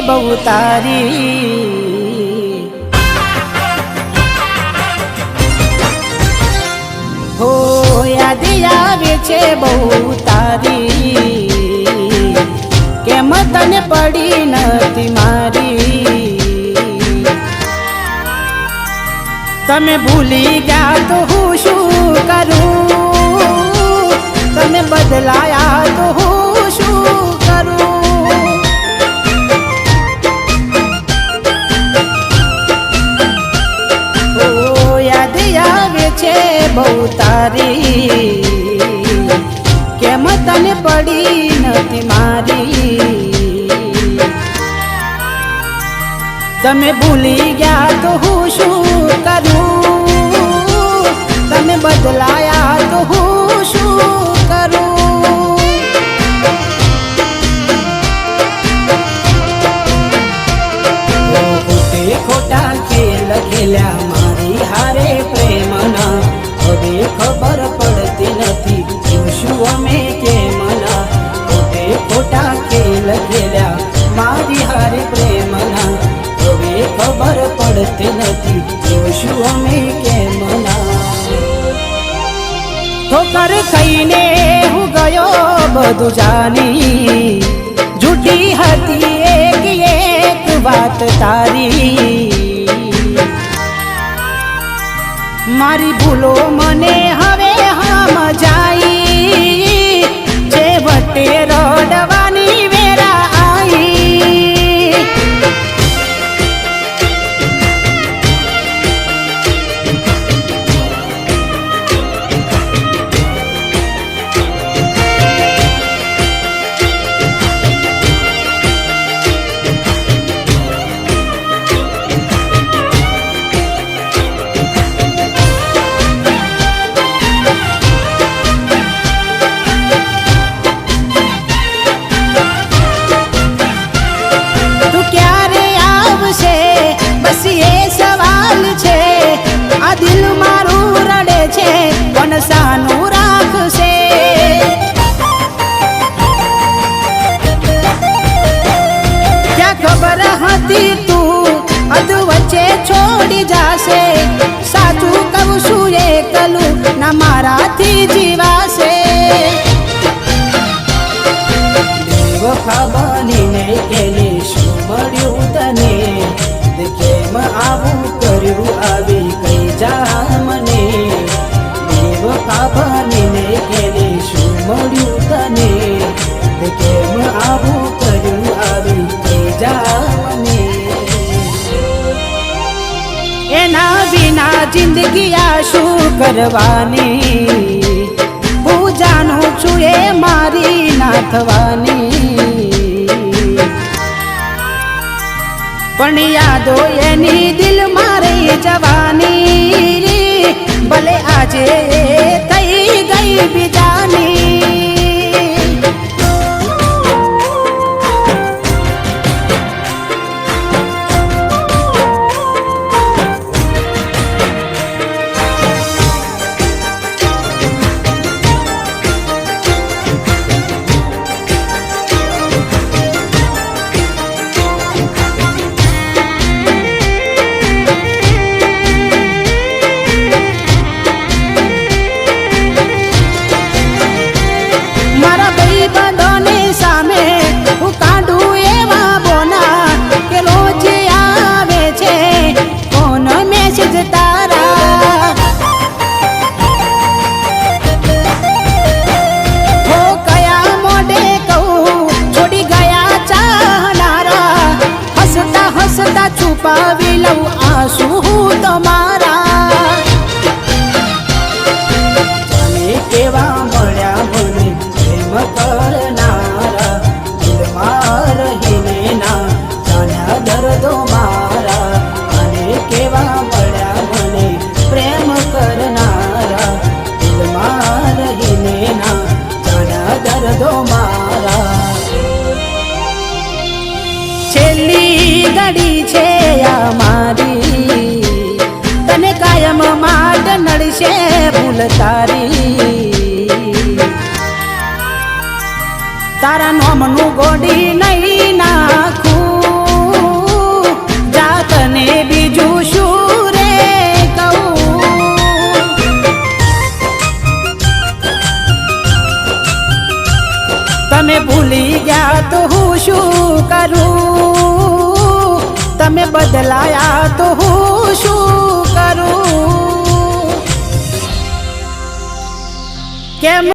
બહુ તારી. હો, યાદ આવે છે બહુ તારી. કેમ તને પડી નથી મારી? તમે ભૂલી ગયા તો હું છે બહુ તારી. કેમ તને પડી નથી મારી? તમે ભૂલી ગયા તો હું શું કરું? તમે બદલાયા તો હું શું કરું? જોશું અમે ખાઈને હું ગયો બધું જાણી. જુટી હતી એક એક વાત તારી. મારી ભૂલો મને હવે હમ જાય. જે વટે બસ એ સવાલ છે, આ દિલ મારું રડે છે પણ સાનું રાખશે. ક્યાં ખબર હતી તું, અધ વચ્ચે છોડી જાશે, સાચું કહું છું એકલું ના મારાથી જીવાશે. ખબર બનીને કેને શું મળ્યું તને? આવું કર્યું આવી કઈ જા મને. વફા આભાને કેને શું મળ્યું તને? કેમ આવું કર્યું આવી કઈ જા મને? એના વિના જિંદગી આ શું કરવાની? હું જાણું છું એ મારી ના થવાની. પણ યાદો એની દિલ મારી જવાની. ભલે આજે છેલ્લી ઘડી છે આ મારી. તને કાયમ માટ નડશે ભૂલ તારી. તારા નોમનું ગોડી નહીં બદલાયા તો હું શું કરું? કેમ